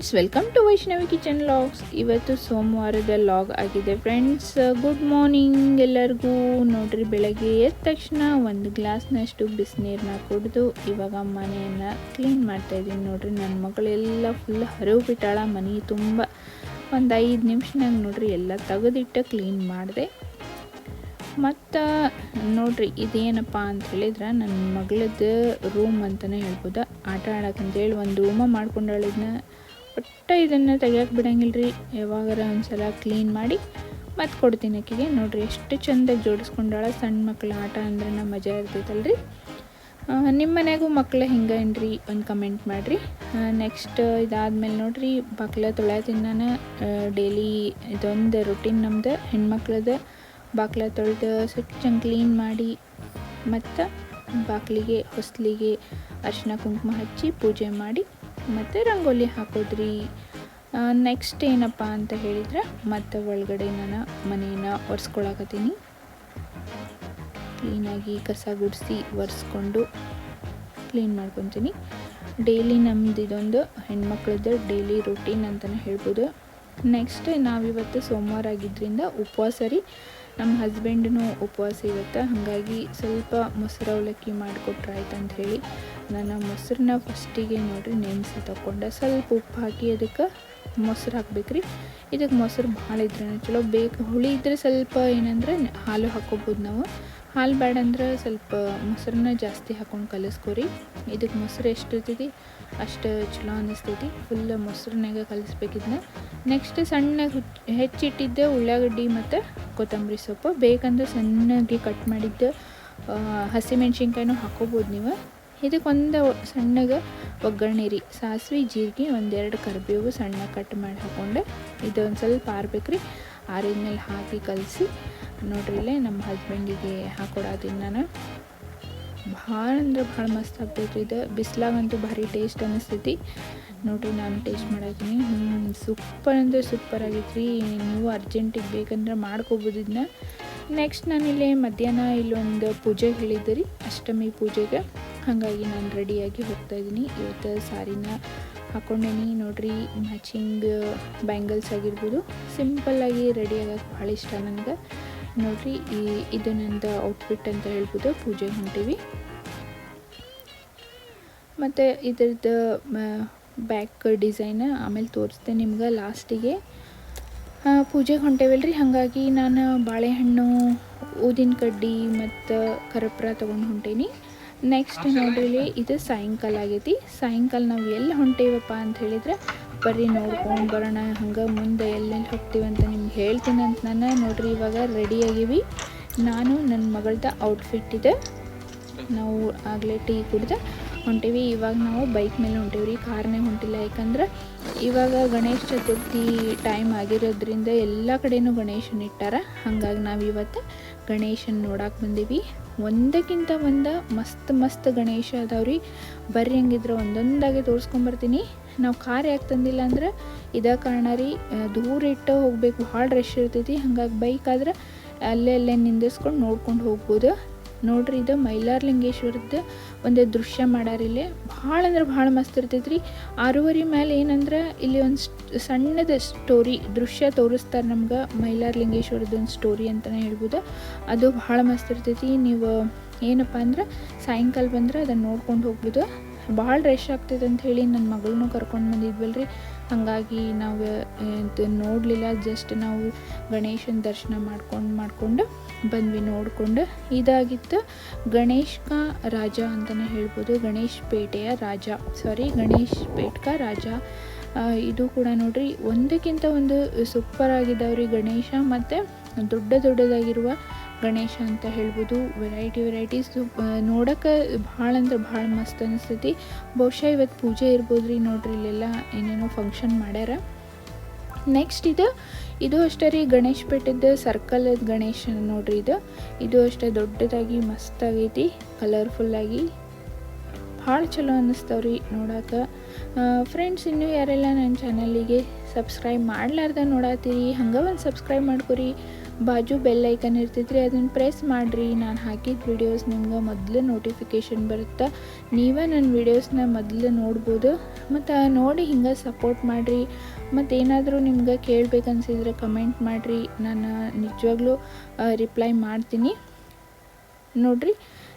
Friends welcome to Vaishnavi kitchen logs ಇವತ್ತು ಸೋಮವಾರದ log ಆಗಿದೆ ಫ್ರೆಂಡ್ಸ್ ಗುಡ್ ಮಾರ್ನಿಂಗ್ ಎಲ್ಲರಿಗೂ. ನೋಡ್ರಿ, ಬೆಳಗ್ಗೆ ಎದ್ದ ತಕ್ಷಣ ಒಂದು ಗ್ಲಾಸ್ನಷ್ಟು ಬಿಸಿನೀರನ್ನ ಕುಡಿದು ಇವಾಗ ಮನೆಯನ್ನು ಕ್ಲೀನ್ ಮಾಡ್ತಾ ಇದ್ದೀನಿ. ನೋಡ್ರಿ ನನ್ನ ಮಗಳೆಲ್ಲ ಫುಲ್ ಹರಿವು ಬಿಟ್ಟಾಳ. ಮನೆ ತುಂಬ ಒಂದು ಐದು ನಿಮಿಷನಾಗ ನೋಡ್ರಿ, ಎಲ್ಲ ತೆಗೆದಿಟ್ಟು ಕ್ಲೀನ್ ಮಾಡಿದೆ. ಮತ್ತು ನೋಡ್ರಿ, ಇದೇನಪ್ಪ ಅಂತ ಹೇಳಿದ್ರೆ ನನ್ನ ಮಗಳದ್ದು ರೂಮ್ ಅಂತಲೇ ಹೇಳ್ಬೋದು. ಆಟ ಆಡೋಕ್ಕಂತೇಳಿ ಒಂದು ರೂಮ ಮಾಡ್ಕೊಂಡಾಳ ಇದನ್ನ ಒಟ್ಟು ಇದನ್ನು ತೆಗಿಯೋಕೆ ಬಿಡಂಗಿಲ್ಲ ರೀ ಯಾವಾಗಾರ ಒಂದ್ಸಲ ಕ್ಲೀನ್ ಮಾಡಿ ಮತ್ತು ಕೊಡ್ತೀನಿ ಆಕೆಗೆ ನೋಡಿರಿ ಎಷ್ಟು ಚಂದ ಜೋಡಿಸ್ಕೊಂಡಾಳ ಸಣ್ಣ ಮಕ್ಳು ಆಟ ಅಂದ್ರೆ ನಮ್ಮ ಮಜಾ ಇರ್ತೈತಲ್ರಿ. ನಿಮ್ಮ ಮನೆಗೂ ಮಕ್ಳು ಹಿಂಗೆ ಏನ್ರಿ ಒಂದು ಕಮೆಂಟ್ ಮಾಡಿರಿ. ನೆಕ್ಸ್ಟ್ ಇದಾದ್ಮೇಲೆ ನೋಡಿರಿ ಬಾಕ್ಲ ತೊಳ್ಯಾತೀನಿ ನಾನು ಡೈಲಿ ಇದೊಂದು ರೊಟೀನ್ ನಮ್ದು, ಹೆಣ್ಮಕ್ಳದ ಬಾಕ್ಲ ತೊಳೆದು ಸ್ವಚ್ಛ ಕ್ಲೀನ್ ಮಾಡಿ ಮತ್ತು ಬಾಕ್ಲಿಗೆ, ಹೊಸ್ಲಿಗೆ ಅರಿಶಿನ ಕುಂಕುಮ ಹಚ್ಚಿ ಪೂಜೆ ಮಾಡಿ ಮತ್ತು ರಂಗೋಲಿ ಹಾಕೋದ್ರಿ. ನೆಕ್ಸ್ಟ್ ಏನಪ್ಪ ಅಂತ ಹೇಳಿದ್ರೆ ಮತ್ತು ಒಳಗಡೆ ನಾನು ಮನೇನ ಒರೆಸ್ಕೊಳಕತ್ತೀನಿ. ಕ್ಲೀನಾಗಿ ಕಸ ಗುಡಿಸಿ ಒರೆಸ್ಕೊಂಡು ಕ್ಲೀನ್ ಮಾಡ್ಕೊತೀನಿ. ಡೈಲಿ ನಮ್ದು ಇದೊಂದು ಹೆಣ್ಮಕ್ಳದ್ದು ಡೈಲಿ ರೊಟೀನ್ ಅಂತಲೇ ಹೇಳ್ಬೋದು. ನೆಕ್ಸ್ಟ್ ನಾವಿವತ್ತು ಸೋಮವಾರ ಆಗಿದ್ದರಿಂದ ಉಪವಾಸ ರೀ. ನಮ್ಮ ಹಸ್ಬೆಂಡ್ನು ಉಪವಾಸ ಇವತ್ತು ಹಾಗಾಗಿ ಸ್ವಲ್ಪ ಮೊಸರು ಅವಲಕ್ಕಿ ಮಾಡಿಕೊಟ್ರೆ ಆಯ್ತು ಅಂತ ಹೇಳಿ ನಾನು ಮೊಸರನ್ನ ಫಸ್ಟಿಗೆ ನೋಡಿರಿ, ನೆನೆಸಿ ತಗೊಂಡೆ ಸ್ವಲ್ಪ ಉಪ್ಪು ಹಾಕಿ ಅದಕ್ಕೆ ಮೊಸರು ಹಾಕ್ಬೇಕ್ರಿ ಇದಕ್ಕೆ ಮೊಸರು ಭಾಳ ಇದ್ರೆ ಚಲೋ. ಬೇಕು ಹುಳಿ ಇದ್ದರೆ ಸ್ವಲ್ಪ ಏನಂದ್ರೆ ಹಾಲು ಹಾಕೋಬೋದು ನಾವು. ಹಾಲು ಬ್ಯಾಡ ಅಂದ್ರೆ ಸ್ವಲ್ಪ ಮೊಸರನ್ನ ಜಾಸ್ತಿ ಹಾಕೊಂಡು ಕಲಿಸ್ಕೊರಿ. ಇದಕ್ಕೆ ಮೊಸರು ಎಷ್ಟು ಇರ್ತೈತಿ? ಅಷ್ಟು ಚಲೋ ಅನ್ನಿಸ್ತೈತಿ ಫುಲ್ ಮೊಸರನ್ನಾಗ ಕಲಿಸ್ಬೇಕಿದ್ನ ನೆಕ್ಸ್ಟ್ ಸಣ್ಣಗೆ ಹುಚ್, ಹೆಚ್ಚಿಟ್ಟಿದ್ದೆ ಉಳ್ಳಾಗಡ್ಡಿ ಮತ್ತು ಕೊತ್ತಂಬರಿ ಸೊಪ್ಪು. ಬೇಕಂದ್ರೆ ಸಣ್ಣಗೆ ಕಟ್ ಮಾಡಿದ್ದ ಹಸಿಮೆಣ್ಸಿನ್ಕಾಯಿನೂ ಹಾಕೋಬೋದು ನೀವು. ಇದಕ್ಕೆ ಒಂದು ಸಣ್ಣಗೆ ಒಗ್ಗರಣೆ ರೀ ಸಾಸಿವೆ, ಜೀರಿಗೆ, ಒಂದೆರಡು ಕರಿಬೇವು ಸಣ್ಣ ಕಟ್ ಮಾಡಿ ಹಾಕ್ಕೊಂಡೆ ಸ್ವಲ್ಪ ಆರ್ಬೇಕು ರೀ ಆರಿದ ಮೇಲೆ ಹಾಕಿ ಕಲಸಿ ನೋಡ್ರಿ, ಇಲ್ಲೇ ನಮ್ಮ ಹಸ್ಬೆಂಡಿಗೆ ಹಾಕೊಡತ್ತೀನಿ ನಾನು ಭಾಳ ಅಂದ್ರೆ ಭಾಳ ಮಸ್ತ್ ಆಗ್ತೈತಿ ಇದು. ಬಿಸ್ಲಾಗಂತೂ ಭಾರಿ ಟೇಸ್ಟ್ ಅನ್ನಿಸ್ತೈತಿ ನೋಡ್ರಿ, ನಾನು ಟೇಸ್ಟ್ ಮಾಡತ್ತೀನಿ ಹ್ಞೂ ಸೂಪರ್ ಅಂದರೆ ಸೂಪರ್ ಆಗೈತ್ರಿ. ನೀವು ಅರ್ಜೆಂಟಿಗೆ ಬೇಕಂದ್ರೆ ಮಾಡ್ಕೋಬೋದು ಇದನ್ನ ನೆಕ್ಸ್ಟ್ ನಾನಿಲ್ಲಿ ಮಧ್ಯಾಹ್ನ ಇಲ್ಲೊಂದು ಪೂಜೆ ಹೇಳಿದ್ದೆ ರೀ, ಅಷ್ಟಮಿ ಪೂಜೆಗೆ. ಹಾಗಾಗಿ ನಾನು ರೆಡಿಯಾಗಿ ಹೋಗ್ತಾ ಇದ್ದೀನಿ. ಇವತ್ತು ಸಾರಿನ ಹಾಕ್ಕೊಂಡೇನಿ ನೋಡ್ರಿ ಮ್ಯಾಚಿಂಗ್ ಬ್ಯಾಂಗಲ್ಸ್ ಆಗಿರ್ಬೋದು. ಸಿಂಪಲ್ಲಾಗಿ ರೆಡಿ ಆಗೋಕೆ ಭಾಳ ಇಷ್ಟ ನನಗೆ. ನೋಡ್ರಿ, ಈ ಇದು ನಂದು ಔಟ್ಫಿಟ್ ಅಂತ ಹೇಳ್ಬೋದು, ಪೂಜೆ ಹೊಂಟೀವಿ. ಮತ್ತು ಇದ್ರದ್ದು ಬ್ಯಾಕ್ ಡಿಸೈನ್ ಆಮೇಲೆ ತೋರಿಸ್ತೆ ನಿಮ್ಗೆ ಲಾಸ್ಟಿಗೆ ಪೂಜೆಗೆ ಹೊಂಟೇವಲ್ರಿ, ಹಾಗಾಗಿ ನಾನು ಬಾಳೆಹಣ್ಣು, ಊದಿನ ಕಡ್ಡಿ ಮತ್ತು ಕರಪ್ರ ತೊಗೊಂಡು ಹೊಂಟೇನಿ. ನೆಕ್ಸ್ಟ್ ನೋಡ್ರಿ, ಇದು ಸಾಯಂಕಾಲ ಆಗೈತಿ. ಸಾಯಂಕಾಲ ನಾವು ಎಲ್ಲಿ ಹೊಂಟೇವಪ್ಪ ಅಂತ ಹೇಳಿದ್ರೆ ಬರ್ರಿ ನೋಡ್ಕೊಂಡು ಬರೋಣ. ಹಂಗೆ ಮುಂದೆ ಎಲ್ಲೆಲ್ಲಿ ಹೋಗ್ತೀವಿ ಅಂತ ನಿಮ್ಗೆ ಹೇಳ್ತೀನಿ ಅಂತ ನಾನು. ನೋಡ್ರಿ, ಇವಾಗ ರೆಡಿ ಆಗೀವಿ. ನಾನು ನನ್ನ ಮಗಳದ ಔಟ್ಫಿಟ್ ಇದೆ. ನಾವು ಆಗಲೇ ಟೀ ಕುಡ್ದು ಹೊಂಟೀವಿ. ಇವಾಗ ನಾವು ಬೈಕ್ ಮೇಲೆ ಹೊಂಟೀವಿ ರೀ ಕಾರ್ನೇ ಹೊಂಟಿಲ್ಲ. ಯಾಕಂದ್ರೆ ಇವಾಗ ಗಣೇಶ ಚತುರ್ಥಿ ಟೈಮ್ ಆಗಿರೋದ್ರಿಂದ ಎಲ್ಲ ಕಡೆಯೂ ಗಣೇಶನ ಇಟ್ಟಾರ. ಹಾಗಾಗಿ ನಾವು ಇವತ್ತು ಗಣೇಶನ ನೋಡಕ್ಕೆ ಬಂದೀವಿ. ಒಂದಕ್ಕಿಂತ ಒಂದು ಮಸ್ತ್ ಮಸ್ತ್ ಗಣೇಶ ಅದಾವ್ರಿ. ಬರ್ರಿ ಹಂಗಿದ್ರೆ ಒಂದೊಂದಾಗೆ ತೋರಿಸ್ಕೊಂಬರ್ತೀನಿ. ನಾವು ಕಾರ್ ಯಾಕೆ ತಂದಿಲ್ಲ ಅಂದ್ರೆ ಇದೇ ಕಾರಣ ರೀ ದೂರ ಇಟ್ಟು ಹೋಗಬೇಕು, ಭಾಳ ರಶ್ ಇರ್ತೈತಿ. ಹಾಗಾಗಿ ಬೈಕ್ ಆದ್ರೆ ಅಲ್ಲೇ ಅಲ್ಲೇ ನಿಂದಿಸ್ಕೊಂಡು ನೋಡ್ಕೊಂಡು ಹೋಗ್ಬೋದು. ನೋಡ್ರಿ ಇದು ಮೈಲಾರಲಿಂಗೇಶ್ವರದ್ದು ಒಂದು ದೃಶ್ಯ ಇಲ್ಲಿ. ಭಾಳ ಅಂದ್ರೆ ಭಾಳ ಮಸ್ತ್ ಇರ್ತೈತ್ರಿ. ಆರೂವರೆ ಮೇಲೆ ಏನಂದ್ರೆ ಇಲ್ಲಿ ಒಂದು ಸಣ್ಣದ ಸ್ಟೋರಿ ದೃಶ್ಯ ತೋರಿಸ್ತಾರೆ ನಮ್ಗೆ ಮೈಲಾರಲಿಂಗೇಶ್ವರದ ಒಂದು ಸ್ಟೋರಿ ಅಂತಲೇ ಹೇಳ್ಬೋದು. ಅದು ಭಾಳ ಮಸ್ತ್ ಇರ್ತೈತಿ. ನೀವು ಏನಪ್ಪ ಅಂದ್ರೆ ಸಾಯಂಕಾಲ ಬಂದ್ರೆ ಅದನ್ನು ನೋಡ್ಕೊಂಡು ಹೋಗ್ಬೋದು. ಭಾಳ ರಶ್ ಆಗ್ತೈತೆ ಅಂತ ಹೇಳಿ ನನ್ನ ಮಗಳನ್ನೂ ಕರ್ಕೊಂಡು ಬಂದಿದ್ವಲ್ರಿ. ಹಾಗಾಗಿ ನಾವು ಇದು ನೋಡಲಿಲ್ಲ. ಜಸ್ಟ್ ನಾವು ಗಣೇಶನ ದರ್ಶನ ಮಾಡ್ಕೊಂಡು, ಮಾಡಿಕೊಂಡು ಬಂದ್ವಿ ನೋಡಿಕೊಂಡು. ಇದಾಗಿತ್ತು ಗಣೇಶ್ಕ ರಾಜ ಅಂತಲೇ ಹೇಳ್ಬೋದು. ಗಣೇಶ್ ಪೇಟೆಯ ರಾಜ. ಸಾರಿ ಗಣೇಶ್ ಪೇಟ್ಕ ರಾಜ. ಇದು ಕೂಡ ನೋಡ್ರಿ, ಒಂದಕ್ಕಿಂತ ಒಂದು ಸೂಪರ್ ಆಗಿದ್ದಾವ್ರಿ ಗಣೇಶ, ಮತ್ತು ದೊಡ್ಡ ದೊಡ್ಡದಾಗಿರುವ ಗಣೇಶ ಅಂತ ಹೇಳ್ಬೋದು. ವೆರೈಟಿ ವೆರೈಟೀಸ್ ನೋಡೋಕೆ ಭಾಳ ಅಂದ್ರೆ ಭಾಳ ಮಸ್ತ್ ಅನಿಸ್ತೈತಿ. ಬಹುಶಃ ಇವತ್ತು ಪೂಜೆ ಇರ್ಬೋದು ರೀ ನೋಡ್ರಿ, ಇಲ್ಲೆಲ್ಲ ಏನೇನೋ ಫಂಕ್ಷನ್ ಮಾಡ್ಯಾರ. ನೆಕ್ಸ್ಟ್ ಇದು ಇದು ಅಷ್ಟೇ ರೀ ಗಣೇಶ್ ಸರ್ಕಲ್ ಗಣೇಶ ನೋಡ್ರಿ ಇದು. ಇದು ಅಷ್ಟೇ ದೊಡ್ಡದಾಗಿ ಮಸ್ತ್ ಆಗೈತಿ ಕಲರ್ಫುಲ್ಲಾಗಿ ಭಾಳ ಚಲೋ ಅನ್ನಿಸ್ತಾವ್ರಿ ನೋಡೋಕೆ. ಫ್ರೆಂಡ್ಸ್ ಇನ್ನೂ ಯಾರೆಲ್ಲ ನನ್ನ ಚಾನಲಿಗೆ ಸಬ್ಸ್ಕ್ರೈಬ್ ಮಾಡ್ಲಾರ್ದ ನೋಡತ್ತೀರಿ ಹಂಗೆ ಒಂದು ಸಬ್ಸ್ಕ್ರೈಬ್ ಮಾಡ್ಕೊರಿ. ಬಾಜು ಬೆಲ್ ಐಕನ್ ಇರ್ತೈತ್ರಿ ಅದನ್ನು ಪ್ರೆಸ್ ಮಾಡಿರಿ. ನಾನು ಹಾಕಿದ ವಿಡಿಯೋಸ್ ನಿಮ್ಗೆ ಮೊದಲು ನೋಟಿಫಿಕೇಶನ್ ಬರುತ್ತೆ? ನೀವೇ ನನ್ನ ವಿಡಿಯೋಸ್ನ ಮೊದಲು ನೋಡ್ಬೋದು. ಮತ್ತು ನೋಡಿ ಹಿಂಗೆ ಸಪೋರ್ಟ್ ಮಾಡಿರಿ. ಮತ್ತು ಏನಾದರೂ ನಿಮ್ಗೆ ಕೇಳಬೇಕನ್ಸಿದ್ರೆ ಕಮೆಂಟ್ ಮಾಡಿರಿ. ನಾನು ನಿಜವಾಗ್ಲೂ ರಿಪ್ಲೈ ಮಾಡ್ತೀನಿ. ನೋಡ್ರಿ.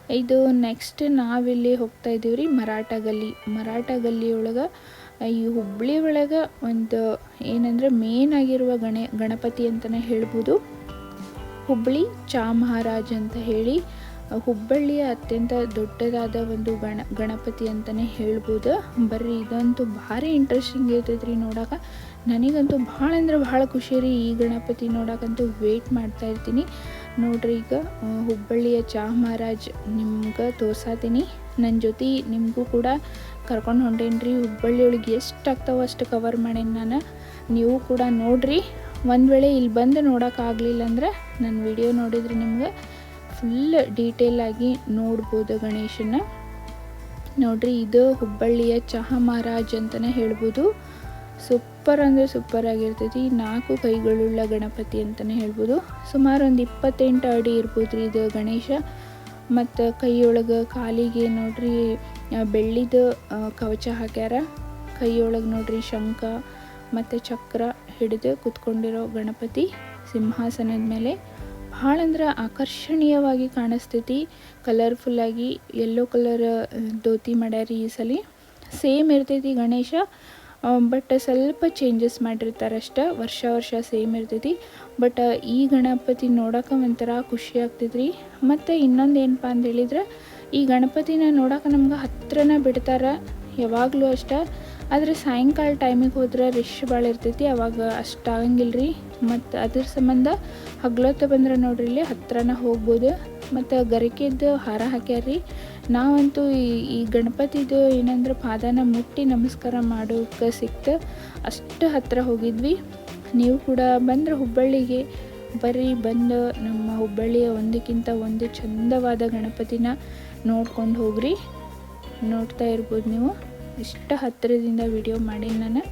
ಇದು ನೆಕ್ಸ್ಟ್ ನಾವಿಲ್ಲಿ ಹೋಗ್ತಾ ಇದ್ದೀವಿ ರೀ ಮರಾಠ ಗಲ್ಲಿ ಮರಾಠ ಗಲ್ಲಿ ಒಳಗೆ ಈ ಹುಬ್ಬಳ್ಳಿ ಒಳಗೆ ಒಂದು ಏನಂದ್ರೆ ಮೇನ್ ಆಗಿರುವ ಗಣ, ಗಣಪತಿ ಅಂತಲೇ ಹೇಳ್ಬೋದು. ಹುಬ್ಬಳ್ಳಿ ಚಾ ಮಹಾರಾಜ್ ಅಂತ ಹೇಳಿ ಹುಬ್ಬಳ್ಳಿಯ ಅತ್ಯಂತ ದೊಡ್ಡದಾದ ಒಂದು ಗಣ, ಗಣಪತಿ ಅಂತಲೇ ಹೇಳ್ಬೋದು. ಬರ್ರಿ, ಇದಂತೂ ಭಾರಿ ಇಂಟ್ರೆಸ್ಟಿಂಗ್ ಇರ್ತೈತೆ ರೀ ನೋಡೋಕೆ. ನನಗಂತೂ ಭಾಳ ಅಂದ್ರೆ ಭಾಳ ಖುಷಿ ರೀ ಈ ಗಣಪತಿ ನೋಡೋಕ್ಕಂತೂ ವೇಟ್ ಮಾಡ್ತಾ ಇರ್ತೀನಿ. ನೋಡ್ರಿ ಈಗ ಹುಬ್ಬಳ್ಳಿಯ ಚಾ ಮಹಾರಾಜ್ ನಿಮ್ಗೆ ತೋರ್ಸಾತೀನಿ. ನನ್ನ ಜೊತೆ ನಿಮಗೂ ಕೂಡ ಕರ್ಕೊಂಡು ಹೊಂಟೇನಿ ರೀ ಹುಬ್ಬಳ್ಳಿ ಒಳಗೆ ಎಷ್ಟು ಆಗ್ತಾವೋ ಅಷ್ಟು ಕವರ್ ಮಾಡೇನಿ ನಾನು. ನೀವು ಕೂಡ ನೋಡ್ರಿ. ಒಂದು ವೇಳೆ ಇಲ್ಲಿ ಬಂದು ನೋಡೋಕ್ಕಾಗಲಿಲ್ಲ ಅಂದ್ರೆ ನನ್ನ ವಿಡಿಯೋ ನೋಡಿದ್ರೆ ನಿಮ್ಗೆ ಫುಲ್ ಡೀಟೇಲ್ ಆಗಿ ನೋಡ್ಬೋದು ಗಣೇಶನ ನೋಡ್ರಿ, ಇದು ಹುಬ್ಬಳ್ಳಿಯ ಚಹಾ ಮಹಾರಾಜ್ ಅಂತಲೇ ಹೇಳ್ಬೋದು. ಸೂಪರ್ ಅಂದರೆ ಸೂಪರ್ ಆಗಿರ್ತೈತಿ. ನಾಲ್ಕು ಕೈಗಳುಳ್ಳ ಗಣಪತಿ ಅಂತಲೇ ಹೇಳ್ಬೋದು. ಸುಮಾರು ಒಂದು ಇಪ್ಪತ್ತೆಂಟು ಅಡಿ ಇರ್ಬೋದು ರೀ ಇದು ಗಣೇಶ. ಮತ್ತು ಕೈಯೊಳಗೆ ಕಾಲಿಗೆ ನೋಡ್ರಿ ಬೆಳ್ಳಿದ ಕವಚ ಹಾಕ್ಯಾರ. ಕೈಯೊಳಗೆ ನೋಡ್ರಿ ಶಂಖ ಮತ್ತು ಚಕ್ರ ಹಿಡಿದು ಕುತ್ಕೊಂಡಿರೋ ಗಣಪತಿ ಸಿಂಹಾಸನದ ಮೇಲೆ. ಭಾಳ ಅಂದ್ರೆ ಆಕರ್ಷಣೀಯವಾಗಿ ಕಾಣಿಸ್ತೈತಿ. ಕಲರ್ಫುಲ್ಲಾಗಿ ಯೆಲ್ಲೋ ಕಲರ್ ಧೋತಿ ಮಾಡ್ಯಾರಿ ಈ ಸಲ. ಸೇಮ್ ಇರ್ತೈತಿ ಗಣೇಶ. ಬಟ್ ಸ್ವಲ್ಪ ಚೇಂಜಸ್ ಮಾಡಿರ್ತಾರೆ ಅಷ್ಟೇ. ವರ್ಷ ವರ್ಷ ಸೇಮ್ ಇರ್ತೈತಿ. ಬಟ್ ಈ ಗಣಪತಿ ನೋಡೋಕೆ ಒಂಥರ ಖುಷಿ ಆಗ್ತೈತ್ರಿ. ಮತ್ತು ಇನ್ನೊಂದು ಏನಪ್ಪ ಅಂತ ಹೇಳಿದ್ರೆ, ಈ ಗಣಪತಿನ ನೋಡೋಕೆ ನಮ್ಗೆ ಹತ್ರನ ಬಿಡ್ತಾರೆ ಯಾವಾಗಲೂ ಅಷ್ಟೆ. ಆದರೆ ಸಾಯಂಕಾಲ ಟೈಮಿಗೆ ಹೋದ್ರೆ ರಿಶ್ ಭಾಳ ಇರ್ತೈತಿ. ಅವಾಗ ಅಷ್ಟು ಆಗಂಗಿಲ್ಲ ರೀ ಮತ್ತು ಅದ್ರ ಸಂಬಂಧ ಹಗ್ಲೊತ್ತ ಬಂದ್ರೆ ನೋಡ್ರಿ ಇಲ್ಲಿ ಹತ್ರನ ಹೋಗ್ಬೋದು. ಮತ್ತು ಗರಿಕೆದ್ದು ಹಾರ ಹಾಕ್ಯಾರ್ರಿ. ನಾವಂತೂ ಈ ಈ ಗಣಪತಿದು ಏನಂದ್ರೆ ಪಾದನ ಮುಟ್ಟಿ ನಮಸ್ಕಾರ ಮಾಡೋಕೆ ಸಿಕ್ತು. ಅಷ್ಟು ಹತ್ತಿರ ಹೋಗಿದ್ವಿ. ನೀವು ಕೂಡ ಬಂದ್ರೆ ಹುಬ್ಬಳ್ಳಿಗೆ ಬರ್ರಿ, ಬಂದು ನಮ್ಮ ಹುಬ್ಬಳ್ಳಿಯ ಒಂದಕ್ಕಿಂತ ಒಂದು ಚಂದವಾದ ಗಣಪತಿನ ನೋಡ್ಕೊಂಡು ಹೋಗ್ರಿ. ನೋಡ್ತಾ ಇರ್ಬೋದು ನೀವು. ಇಷ್ಟು ಹತ್ತಿರದಿಂದ ವಿಡಿಯೋ ಮಾಡಿ ನಾನು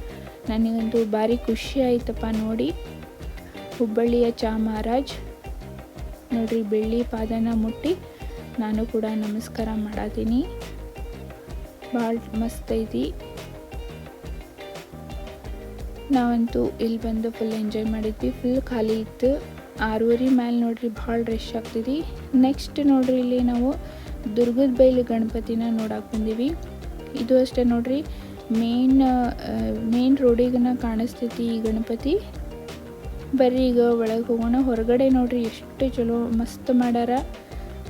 ನನಗಂತೂ ಭಾರಿ ಖುಷಿ ಆಯ್ತಪ್ಪ ನೋಡಿ. ಹುಬ್ಬಳ್ಳಿಯ ಚಾ ಮಹಾರಾಜ್ ನೋಡ್ರಿ ಬೆಳ್ಳಿ ಪಾದನ ಮುಟ್ಟಿ. ನಾನು ಕೂಡ ನಮಸ್ಕಾರ ಮಾಡಿದ್ದೀನಿ ಭಾಳ ಮಸ್ತ್ ಐತಿ. ನಾವಂತೂ ಇಲ್ಲಿ ಬಂದು ಫುಲ್ ಎಂಜಾಯ್ ಮಾಡಿದ್ವಿ. ಫುಲ್ ಖಾಲಿ ಇತ್ತು. ಆರೂವರೆ ಮೇಲೆ ನೋಡ್ರಿ ಭಾಳ ರಶ್ ಆಗ್ತಿದ್ವಿ. ನೆಕ್ಸ್ಟ್ ನೋಡ್ರಿ ಇಲ್ಲಿ ನಾವು ದುರ್ಗದ ಬೈಲು ಗಣಪತಿನ ನೋಡಕ್ಕೆ ಬಂದೀವಿ. ಇದು ಅಷ್ಟೇ ನೋಡ್ರಿ. ಮೇನ್ ಮೇನ್ ರೋಡಿಗನ ಕಾಣಿಸ್ತೈತಿ ಈ ಗಣಪತಿ. ಬರ್ರಿ ಈಗ ಒಳಗೆ ಹೋಗೋಣ. ಹೊರಗಡೆ ನೋಡ್ರಿ ಎಷ್ಟು ಚಲೋ ಮಸ್ತ್ ಮಾಡ್ಯಾರ.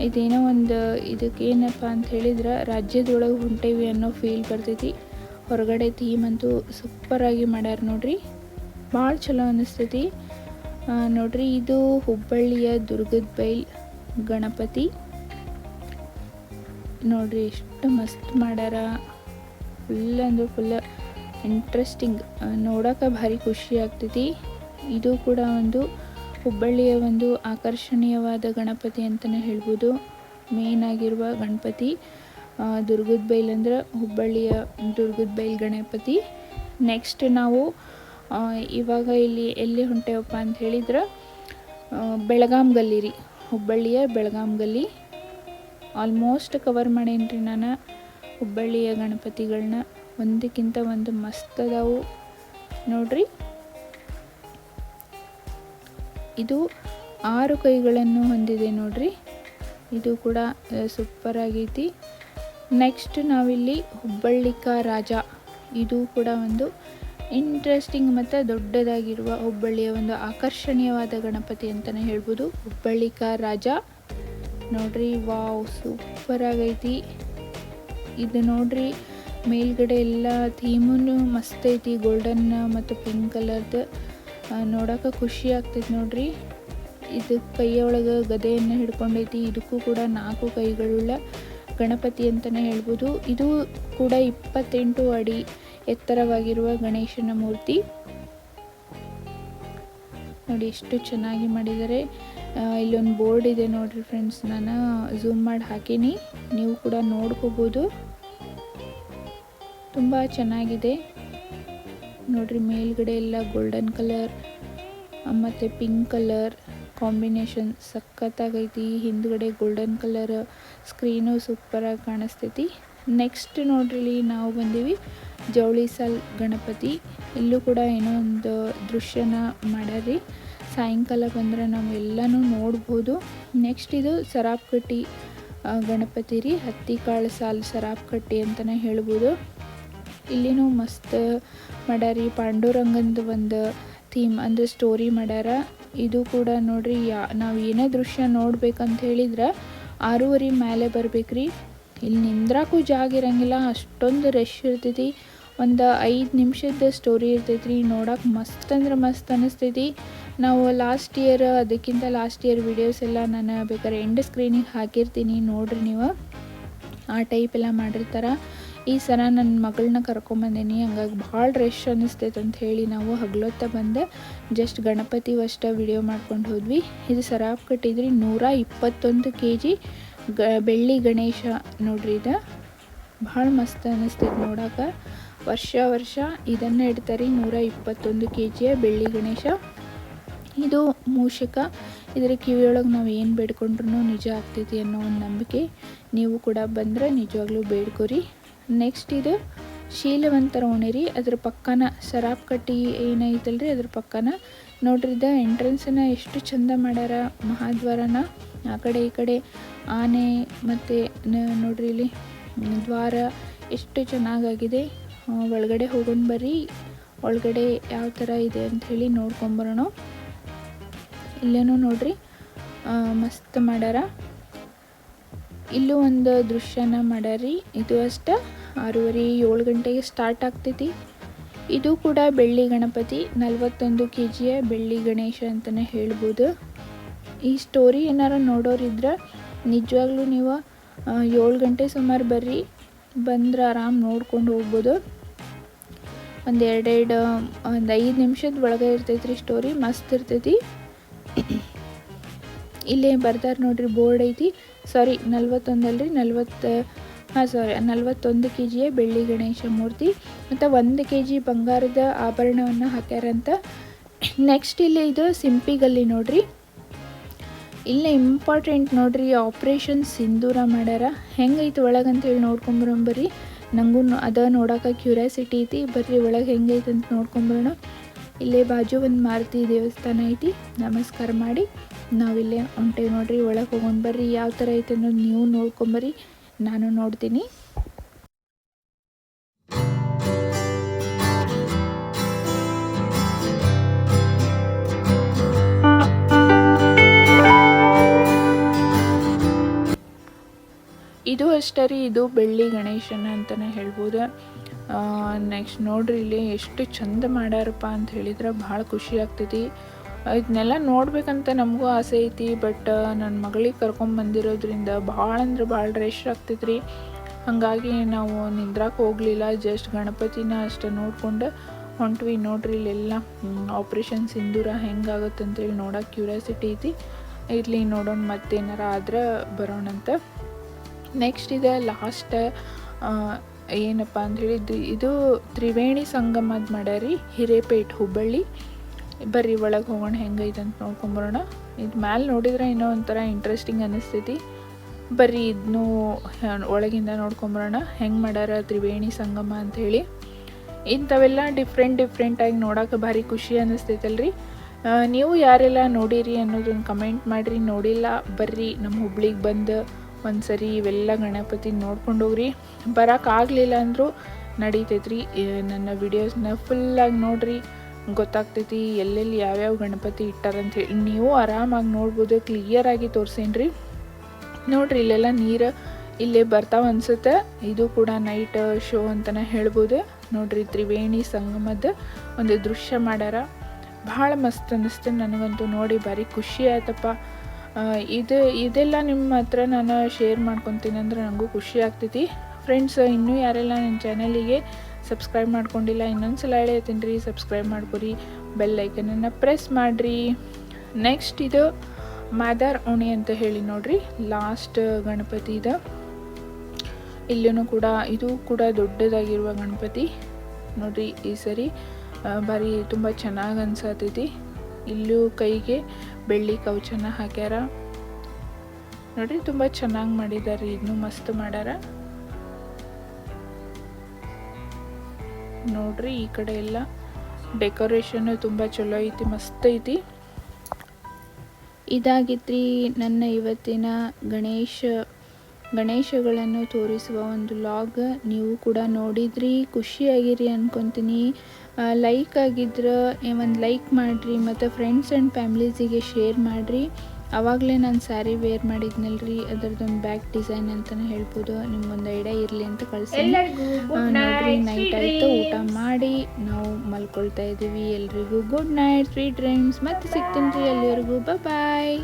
ಇದೇನೋ ಒಂದು ಇದಕ್ಕೆ ಏನಪ್ಪ ಅಂತ ಹೇಳಿದ್ರೆ ರಾಜ್ಯದೊಳಗೆ ಹೊಂಟೇವಿ ಅನ್ನೋ ಫೀಲ್ ಬರ್ತೈತಿ. ಹೊರಗಡೆ ಥೀಮ್ ಅಂತೂ ಸೂಪರಾಗಿ ಮಾಡ್ಯಾರ ನೋಡ್ರಿ. ಭಾಳ ಚಲೋ ಅನ್ನಿಸ್ತೈತಿ ನೋಡ್ರಿ, ಇದು ಹುಬ್ಬಳ್ಳಿಯ ದುರ್ಗದ ಬೈಲ್ ಗಣಪತಿ. ನೋಡ್ರಿ, ಎಷ್ಟು ಮಸ್ತ್ ಮಾಡ್ಯಾರ. ಫುಲ್ ಅಂದ್ರೆ ಫುಲ್ ಇಂಟ್ರೆಸ್ಟಿಂಗ್ ನೋಡೋಕೆ ಭಾರಿ ಖುಷಿ ಆಗ್ತೈತಿ. ಇದು ಕೂಡ ಒಂದು ಹುಬ್ಬಳ್ಳಿಯ ಒಂದು ಆಕರ್ಷಣೀಯವಾದ ಗಣಪತಿ ಅಂತಲೇ ಹೇಳ್ಬೋದು. ಮೇನ್ ಆಗಿರುವ ಗಣಪತಿ ದುರ್ಗದ ಬೈಲ್ ಅಂದ್ರೆ ಹುಬ್ಬಳ್ಳಿಯ ದುರ್ಗದ ಬೈಲ್ ಗಣಪತಿ. ನೆಕ್ಸ್ಟ್ ನಾವು ಇವಾಗ ಇಲ್ಲಿ ಎಲ್ಲಿ ಹೊಂಟೇವಪ್ಪ ಅಂತ ಹೇಳಿದ್ರೆ ಬೆಳಗಾಂ ಗಲ್ಲಿ ರೀ ಹುಬ್ಬಳ್ಳಿಯ ಬೆಳಗಾಂ ಗಲ್ಲಿ. ಆಲ್ಮೋಸ್ಟ್ ಕವರ್ ಮಾಡೇನಿ ರೀ ನಾನು ಹುಬ್ಬಳ್ಳಿಯ ಗಣಪತಿಗಳನ್ನ ಒಂದಕ್ಕಿಂತ ಒಂದು ಮಸ್ತ್ ಅದಾವು. ನೋಡ್ರಿ. ಇದು ಆರು ಕೈಗಳನ್ನು ಹೊಂದಿದೆ ನೋಡ್ರಿ. ಇದು ಕೂಡ ಸೂಪರ್ ಆಗೈತಿ. ನೆಕ್ಸ್ಟ್ ನಾವಿಲ್ಲಿ ಹುಬ್ಬಳ್ಳಿಕ ರಾಜ. ಇದು ಕೂಡ ಒಂದು ಇಂಟ್ರೆಸ್ಟಿಂಗ್ ಮತ್ತು ದೊಡ್ಡದಾಗಿರುವ ಹುಬ್ಬಳ್ಳಿಯ ಒಂದು ಆಕರ್ಷಣೀಯವಾದ ಗಣಪತಿ ಅಂತಲೇ ಹೇಳ್ಬೋದು. ಹುಬ್ಬಳ್ಳಿಕ ರಾಜ. ನೋಡ್ರಿ ವಾವ್ ಸೂಪರ್ ಆಗೈತಿ. ಇದು ನೋಡ್ರಿ, ಮೇಲ್ಗಡೆ ಎಲ್ಲ ಥೀಮೂ ಮಸ್ತ್ ಐತಿ. ಗೋಲ್ಡನ್ ಮತ್ತು ಪಿಂಕ್ ಕಲರ್ದು ನೋಡೋಕೆ ಖುಷಿ ಆಗ್ತೈತೆ ನೋಡ್ರಿ. ಇದು ಕೈಯೊಳಗೆ ಗದೆಯನ್ನು ಹಿಡ್ಕೊಂಡೈತಿ. ಇದಕ್ಕೂ ಕೂಡ ನಾಲ್ಕು ಕೈಗಳುಳ್ಳ ಗಣಪತಿ ಅಂತಲೇ ಹೇಳ್ಬೋದು. ಇದು ಕೂಡ ಇಪ್ಪತ್ತೆಂಟು ಅಡಿ ಎತ್ತರವಾಗಿರುವ ಗಣೇಶನ ಮೂರ್ತಿ. ನೋಡಿ ಎಷ್ಟು ಚೆನ್ನಾಗಿ ಮಾಡಿದ್ದಾರೆ. ಇಲ್ಲೊಂದು ಬೋರ್ಡ್ ಇದೆ ನೋಡ್ರಿ ಫ್ರೆಂಡ್ಸ್. ನಾನು ಝೂಮ್ ಮಾಡಿ ಹಾಕೀನಿ. ನೀವು ಕೂಡ ನೋಡ್ಕೋಬೋದು. ತುಂಬ ಚೆನ್ನಾಗಿದೆ. ನೋಡ್ರಿ ಮೇಲ್ಗಡೆ ಎಲ್ಲ ಗೋಲ್ಡನ್ ಕಲರ್ ಮತ್ತು ಪಿಂಕ್ ಕಲರ್ ಕಾಂಬಿನೇಷನ್ ಸಖತ್ತಾಗೈತಿ. ಹಿಂದ್ಗಡೆ ಗೋಲ್ಡನ್ ಕಲರ್ ಸ್ಕ್ರೀನು ಸೂಪರಾಗಿ ಕಾಣಿಸ್ತೈತಿ. ನೆಕ್ಸ್ಟ್ ನೋಡ್ರಿ ನಾವು ಬಂದೀವಿ ಜವಳಿ ಸಾಲ್ ಗಣಪತಿ. ಇಲ್ಲೂ ಕೂಡ ಏನೋ ಒಂದು ದೃಶ್ಯನ ಮಾಡಾರಿ ಸಾಯಂಕಾಲ ಬಂದ್ರೆ ನಾವು ಎಲ್ಲನೂ ನೋಡ್ಬೋದು. ನೆಕ್ಸ್ಟ್ ಇದು ಸರಾಪ್ ಕಟ್ಟಿ ಆ, ಗಣಪತಿ ರೀ. ಹತ್ತಿ ಕಾಳು ಸಾಲ್ ಸರಾಪ್ ಕಟ್ಟಿ ಅಂತಲೇ ಹೇಳ್ಬೋದು. ಇಲ್ಲಿನೂ ಮಸ್ತ್ ಮಾಡ್ಯಾರಿ. ಪಾಂಡುರಂಗಂದು ಒಂದು ಥೀಮ್ ಅಂದರೆ ಸ್ಟೋರಿ ಮಾಡ್ಯಾರ. ಇದು ಕೂಡ ನೋಡ್ರಿ, ಯಾ, ನಾವು ಏನೇ ದೃಶ್ಯ ನೋಡ್ಬೇಕಂತ ಹೇಳಿದ್ರೆ ಆರೂವರೆ ಮೇಲೆ ಬರ್ಬೇಕ್ರಿ. ಇಲ್ಲಿ ನಿಂದ್ರಾಕೂ ಜಾಗ ಇರಂಗಿಲ್ಲ, ಅಷ್ಟೊಂದು ರಶ್ ಇರ್ತೈತಿ. ಒಂದು ಐದು ನಿಮಿಷದ ಸ್ಟೋರಿ ಇರ್ತೈತ್ರಿ. ನೋಡೋಕೆ ಮಸ್ತ್ ಅಂದ್ರೆ ಮಸ್ತ್ ಅನ್ನಿಸ್ತೈತಿ ನಾವು ಲಾಸ್ಟ್ ಇಯರ್ ಅದಕ್ಕಿಂತ ಲಾಸ್ಟ್ ಇಯರ್ ವಿಡಿಯೋಸ್ ಎಲ್ಲ ನಾನು ಬೇಕಾದ್ರೆ ಎಂಡ್ ಸ್ಕ್ರೀನಿಗೆ ಹಾಕಿರ್ತೀನಿ. ನೋಡ್ರಿ ನೀವು. ಆ ಟೈಪ್ ಎಲ್ಲ ಮಾಡಿರ್ತಾರೆ. ಈ ಸಲ ನನ್ನ ಮಗಳನ್ನ ಕರ್ಕೊಂಬಂದೀನಿ, ಹಂಗಾಗಿ ಭಾಳ ರಶ್ ಅನ್ನಿಸ್ತೈತೆ ಅಂತ ಹೇಳಿ ನಾವು ಹಗ್ಲೊತ್ತ ಬಂದೆ. ಜಸ್ಟ್ ಗಣಪತಿ ವಷ್ಟ ವಿಡಿಯೋ ಮಾಡ್ಕೊಂಡು ಹೋದ್ವಿ. ಇದು ಸರಾಪ್ ಕಟ್ಟಿದ್ರಿ, ನೂರ ಇಪ್ಪತ್ತೊಂದು ಕೆ ಜಿ ಗ, ಬೆಳ್ಳಿ ಗಣೇಶ ನೋಡ್ರಿ ಇದು. ಭಾಳ ಮಸ್ತ್ ಅನ್ನಿಸ್ತೈತೆ ನೋಡಕ್ಕೆ ವರ್ಷ ವರ್ಷ ಇದನ್ನು ಇಡ್ತಾರೆ, ನೂರ ಇಪ್ಪತ್ತೊಂದು ಕೆ ಜಿಯ ಬೆಳ್ಳಿ ಗಣೇಶ. ಇದು ಮೂಷಕ. ಇದರ ಕಿವಿಯೊಳಗೆ ನಾವು ಏನು ಬೇಡ್ಕೊಂಡ್ರೂ ನಿಜ ಆಗ್ತೈತಿ ಅನ್ನೋ ಒಂದು ನಂಬಿಕೆ. ನೀವು ಕೂಡ ಬಂದರೆ ನಿಜವಾಗ್ಲೂ ಬೇಡ್ಕೊರಿ. ನೆಕ್ಸ್ಟ್ ಇದು ಶೀಲವಂತರ ಓಣಿರಿ. ಅದ್ರ ಪಕ್ಕನ ಸರಾಪ್ ಕಟ್ಟಿ ಏನೈತಲ್ರಿ ಅದ್ರ ಪಕ್ಕನ ನೋಡ್ರಿ, ಇದು ಎಂಟ್ರೆನ್ಸನ್ನ ಎಷ್ಟು ಚಂದ ಮಾಡ್ಯಾರ ಮಹಾದ್ವಾರನ. ಆ ಕಡೆ ಈ ಕಡೆ ಆನೆ ಮತ್ತು ನೋಡ್ರಿ ಇಲ್ಲಿ ದ್ವಾರ ಎಷ್ಟು ಚೆನ್ನಾಗಾಗಿದೆ. ಒಳಗಡೆ ಹೋಗೊಂಡು ಬರ್ರಿ. ಒಳಗಡೆ ಯಾವ ಥರ ಇದೆ ಅಂಥೇಳಿ ನೋಡ್ಕೊಂಬರೋಣ ಇಲ್ಲೇನೂ ನೋಡ್ರಿ ಮಸ್ತ್ ಮಾಡ್ಯಾರ. ಇಲ್ಲೂ ಒಂದು ದೃಶ್ಯನ ಮಾಡ್ಯಾರಿ ಇದು ಅಷ್ಟೇ ಆರೂವರೆ ಏಳು ಗಂಟೆಗೆ ಸ್ಟಾರ್ಟ್ ಆಗ್ತೈತಿ. ಇದು ಕೂಡ ಬೆಳ್ಳಿ ಗಣಪತಿ, ನಲ್ವತ್ತೊಂದು ಕೆ ಜಿಯ ಬೆಳ್ಳಿ ಗಣೇಶ ಅಂತಲೇ ಹೇಳ್ಬೋದು. ಈ ಸ್ಟೋರಿ ಏನಾರು ನೋಡೋರಿದ್ರೆ ನಿಜವಾಗ್ಲೂ ನೀವು ಏಳು ಗಂಟೆ ಸುಮಾರು ಬರ್ರಿ. ಬಂದ್ರೆ ಆರಾಮ್ ನೋಡ್ಕೊಂಡು ಹೋಗ್ಬೋದು. ಒಂದು ಎರಡೆರಡು ಒಂದು ಐದು ನಿಮಿಷದ ಒಳಗೆ ಇರ್ತೈತ್ರಿ ಸ್ಟೋರಿ ಮಸ್ತ್ ಇರ್ತೈತಿ. ಇಲ್ಲೇ ಬರ್ತಾರೆ ನೋಡ್ರಿ, ಬೋರ್ಡ್ ಐತಿ. ಸಾರಿ ನಲ್ವತ್ತೊಂದಲ್ಲರಿ ನಲ್ವತ್ತು, ಹಾಂ ಸಾರಿ ನಲ್ವತ್ತೊಂದು ಕೆ ಜಿಯ ಬೆಳ್ಳಿ ಗಣೇಶ ಮೂರ್ತಿ. ಮತ್ತು ಒಂದು ಕೆ ಜಿ ಬಂಗಾರದ ಆಭರಣವನ್ನು ಹಾಕ್ಯಾರಂತ. ನೆಕ್ಸ್ಟ್ ಇಲ್ಲಿ ಇದು ಸಿಂಪಿಗಲ್ಲಿ ನೋಡ್ರಿ. ಇಲ್ಲೇ ಇಂಪಾರ್ಟೆಂಟ್ ನೋಡ್ರಿ ಆಪ್ರೇಷನ್ ಸಿಂಧೂರ ಮಾಡ್ಯಾರ. ಹೆಂಗೈತಿ ಒಳಗೆ ಅಂತೇಳಿ ನೋಡ್ಕೊಂಬರೋಂಬರ್ರಿ ನನಗೂ ಅದ ನೋಡೋಕೆ ಕ್ಯೂರಿಯಾಸಿಟಿ ಐತಿ. ಬರ್ರಿ ಒಳಗೆ ಹೆಂಗೈತೆ ಅಂತ ನೋಡ್ಕೊಂಬರೋಣ ಇಲ್ಲೇ ಬಾಜು ಒಂದು ಮಾರುತಿ ದೇವಸ್ಥಾನ ಐತಿ. ನಮಸ್ಕಾರ ಮಾಡಿ. ನಾವಿಲ್ಲೇ ಹೊಂಟೇವಿ ನೋಡ್ರಿ, ಒಳಗೆ ಹೋಗೋಣ ಬರ್ರಿ. ಯಾವ ಥರ ಐತೆ ಅನ್ನೋದು ನೀವು ನೋಡ್ಕೊಂಬರ್ರಿ ನಾನು ನೋಡ್ತೀನಿ. ಇದು ಅಷ್ಟೇ ರೀ, ಇದು ಬೆಳ್ಳಿ ಗಣೇಶನ ಅಂತಲೇ ಹೇಳ್ಬೋದು. ನೆಕ್ಸ್ಟ್ ನೋಡ್ರಿ, ಇಲ್ಲಿ ಎಷ್ಟು ಚಂದ ಮಾಡ್ಯಾರಪ್ಪ ಅಂತ ಹೇಳಿದ್ರೆ ಭಾಳ ಖುಷಿ ಆಗ್ತೈತಿ. ಇದನ್ನೆಲ್ಲ ನೋಡ್ಬೇಕಂತ ನಮಗೂ ಆಸೆ ಐತಿ ಬಟ್ ನನ್ನ ಮಗಳಿಗೆ ಕರ್ಕೊಂಡ್ ಬಂದಿರೋದ್ರಿಂದ ಭಾಳ ಅಂದ್ರೆ ಭಾಳ ರಶ್ ಆಗ್ತೈತ್ರಿ. ಹಾಗಾಗಿ ನಾವು ನಿಂದ್ರಕ್ಕೆ ಹೋಗಲಿಲ್ಲ ಜಸ್ಟ್ ಗಣಪತಿನ ಅಷ್ಟೇ ನೋಡ್ಕೊಂಡು ಹೊಂಟ್ವಿ. ನೋಡ್ರಿ, ಇಲ್ಲೆಲ್ಲ ಆಪ್ರೇಷನ್ ಸಿಂಧೂರ ಹೆಂಗಾಗುತ್ತೆ ಅಂತೇಳಿ ನೋಡೋಕೆ ಕ್ಯೂರಿಯಾಸಿಟಿ ಐತಿ. ಇರಲಿ ನೋಡೋಣ ಮತ್ತೇನಾರ ಆದ್ರೆ ಬರೋಣಂತ. ನೆಕ್ಸ್ಟ್ ಇದೆ ಲಾಸ್ಟ್ ಏನಪ್ಪ ಹೇಳಿದ್ದು ಇದು ತ್ರಿವೇಣಿ ಸಂಗಮದ ಮಾಡ್ಯಾರಿ, ಹಿರೇಪೇಟ್ ಹುಬ್ಬಳ್ಳಿ. ಬರ್ರಿ, ಒಳಗೆ ಹೋಗೋಣ ಹೆಂಗೈತೆ ಅಂತ ನೋಡ್ಕೊಂಬರೋಣ. ಇದು ಮ್ಯಾಲೆ ನೋಡಿದ್ರೆ ಇನ್ನೂ ಒಂಥರ ಇಂಟ್ರೆಸ್ಟಿಂಗ್ ಅನ್ನಿಸ್ತೈತಿ ಬರ್ರಿ ಇದನ್ನು ಒಳಗಿಂದ ನೋಡ್ಕೊಂಬರೋಣ. ಹೆಂಗೆ ಮಾಡ್ಯಾರ ತ್ರಿವೇಣಿ ಸಂಗಮ ಅಂತ ಹೇಳಿ. ಇಂಥವೆಲ್ಲ ಡಿಫ್ರೆಂಟ್ ಡಿಫ್ರೆಂಟಾಗಿ ನೋಡೋಕೆ ಭಾರಿ ಖುಷಿ ಅನ್ನಿಸ್ತೈತಲ್ರಿ ನೀವು ಯಾರೆಲ್ಲ ನೋಡಿರಿ ಅನ್ನೋದೊಂದು ಕಮೆಂಟ್ ಮಾಡಿರಿ. ನೋಡಿಲ್ಲ, ಬರ್ರಿ ನಮ್ಮ ಹುಬ್ಳಿಗೆ ಬಂದು ಒಂದು ಸರಿ ಇವೆಲ್ಲ ಗಣಪತಿ ನೋಡ್ಕೊಂಡು ಹೋಗ್ರಿ. ಬರೋಕ್ಕಾಗಲಿಲ್ಲ ಅಂದರೂ ನಡೀತೈತ್ರಿ. ನನ್ನ ವಿಡಿಯೋಸ್ನ ಫುಲ್ಲಾಗಿ ನೋಡ್ರಿ. ಗೊತ್ತಾಗ್ತೈತಿ, ಎಲ್ಲೆಲ್ಲಿ ಯಾವ್ಯಾವ ಗಣಪತಿ ಇಟ್ಟಾರಂತ ಹೇಳಿ. ನೀವು ಆರಾಮಾಗಿ ನೋಡ್ಬೋದು ಕ್ಲಿಯರಾಗಿ ತೋರಿಸೇನ್ರಿ. ನೋಡ್ರಿ, ಇಲ್ಲೆಲ್ಲ ನೀರು ಇಲ್ಲೇ ಬರ್ತಾವ ಅನ್ಸುತ್ತೆ. ಇದು ಕೂಡ ನೈಟ್ ಶೋ ಅಂತಲೇ ಹೇಳ್ಬೋದು. ನೋಡ್ರಿ, ತ್ರಿವೇಣಿ ಸಂಗಮದ ಒಂದು ದೃಶ್ಯ ಮಾಡ್ಯಾರ. ಭಾಳ ಮಸ್ತ್ ಅನ್ನಿಸ್ತು ನನಗಂತೂ ನೋಡಿ, ಭಾರಿ ಖುಷಿ ಆಯ್ತಪ್ಪ. ಇದು, ಇದೆಲ್ಲ ನಿಮ್ಮ ಹತ್ರ ನಾನು ಶೇರ್ ಮಾಡ್ಕೊತೀನಿ ಅಂದ್ರೆ ನನಗೂ ಖುಷಿ ಆಗ್ತೈತಿ. ಫ್ರೆಂಡ್ಸ್ ಇನ್ನೂ ಯಾರೆಲ್ಲ ನನ್ನ ಚಾನಲಿಗೆ ಸಬ್ಸ್ಕ್ರೈಬ್ ಮಾಡ್ಕೊಂಡಿಲ್ಲ ಇನ್ನೊಂದು ಸಲ ಹೇಳ್ತೀನಿ ರೀ. ಸಬ್ಸ್ಕ್ರೈಬ್ ಮಾಡ್ಕೊರಿ, ಬೆಲ್ ಐಕನನ್ನು ಪ್ರೆಸ್ ಮಾಡಿರಿ. ನೆಕ್ಸ್ಟ್ ಇದು ಮಾದಾರ್ ಓಣಿ ಅಂತ ಹೇಳಿ ನೋಡ್ರಿ. ಲಾಸ್ಟ್ ಗಣಪತಿ ಇದು. ಇಲ್ಲೂ ಕೂಡ, ಇದು ಕೂಡ ದೊಡ್ಡದಾಗಿರುವ ಗಣಪತಿ. ನೋಡ್ರಿ ಈ ಸರಿ ಬರಿ ತುಂಬ ಚೆನ್ನಾಗಿ ಅನ್ಸತೈತಿ. ಇಲ್ಲೂ ಕೈಗೆ ಬೆಳ್ಳಿ ಕವಚನ ಹಾಕ್ಯಾರ. ನೋಡ್ರಿ ತುಂಬ ಚೆನ್ನಾಗಿ ಮಾಡಿದ್ದಾರೆ ಇನ್ನೂ ಮಸ್ತ್ ಮಾಡ್ಯಾರ ನೋಡ್ರಿ ಈ ಕಡೆ ಎಲ್ಲ ಡೆಕೋರೇಷನ್ ತುಂಬ ಚಲೋ ಐತಿ, ಮಸ್ತ್ ಐತಿ. ಇದಾಗಿತ್ರಿ ನನ್ನ ಇವತ್ತಿನ ಗಣೇಶ, ಗಣೇಶಗಳನ್ನು ತೋರಿಸುವ ಒಂದು ಲಾಗ್. ನೀವು ಕೂಡ ನೋಡಿದ್ರಿ, ಖುಷಿಯಾಗಿರಿ ಅನ್ಕೊತೀನಿ. ಲೈಕ್ ಆಗಿದ್ರೆ ಒಂದು ಲೈಕ್ ಮಾಡಿರಿ, ಮತ್ತು ಫ್ರೆಂಡ್ಸ್ ಆ್ಯಂಡ್ ಫ್ಯಾಮ್ಲೀಸಿಗೆ ಶೇರ್ ಮಾಡಿರಿ. ಆವಾಗಲೇ ನಾನು ಸ್ಯಾರಿ ವೇರ್ ರೀ ಅದರದ್ದೊಂದು ಬ್ಯಾಕ್ ಡಿಸೈನ್ ಅಂತಲೇ ಹೇಳ್ಬೋದು. ನಿಮ್ಗೊಂದು ಐಡಿಯಾ ಇರಲಿ ಅಂತ ಕಳಿಸಿ ಎಲ್ಲರಿಗೂ ನೋಡ್ರಿ ನೈಟ್ ನೈಟ್ ಆಯಿತು ಊಟ ಮಾಡಿ ನಾವು ಮಲ್ಕೊಳ್ತಾ ಇದ್ದೀವಿ ಎಲ್ರಿಗೂ ಗುಡ್ ನೈಟ್ ಸ್ವೀಟ್ ಡ್ರೀಮ್ಸ್ ಮತ್ತೆ ಸಿಗ್ತೀನಿ ರೀ ಅಲ್ಲಿವರೆಗೂ. ಬಾಯ್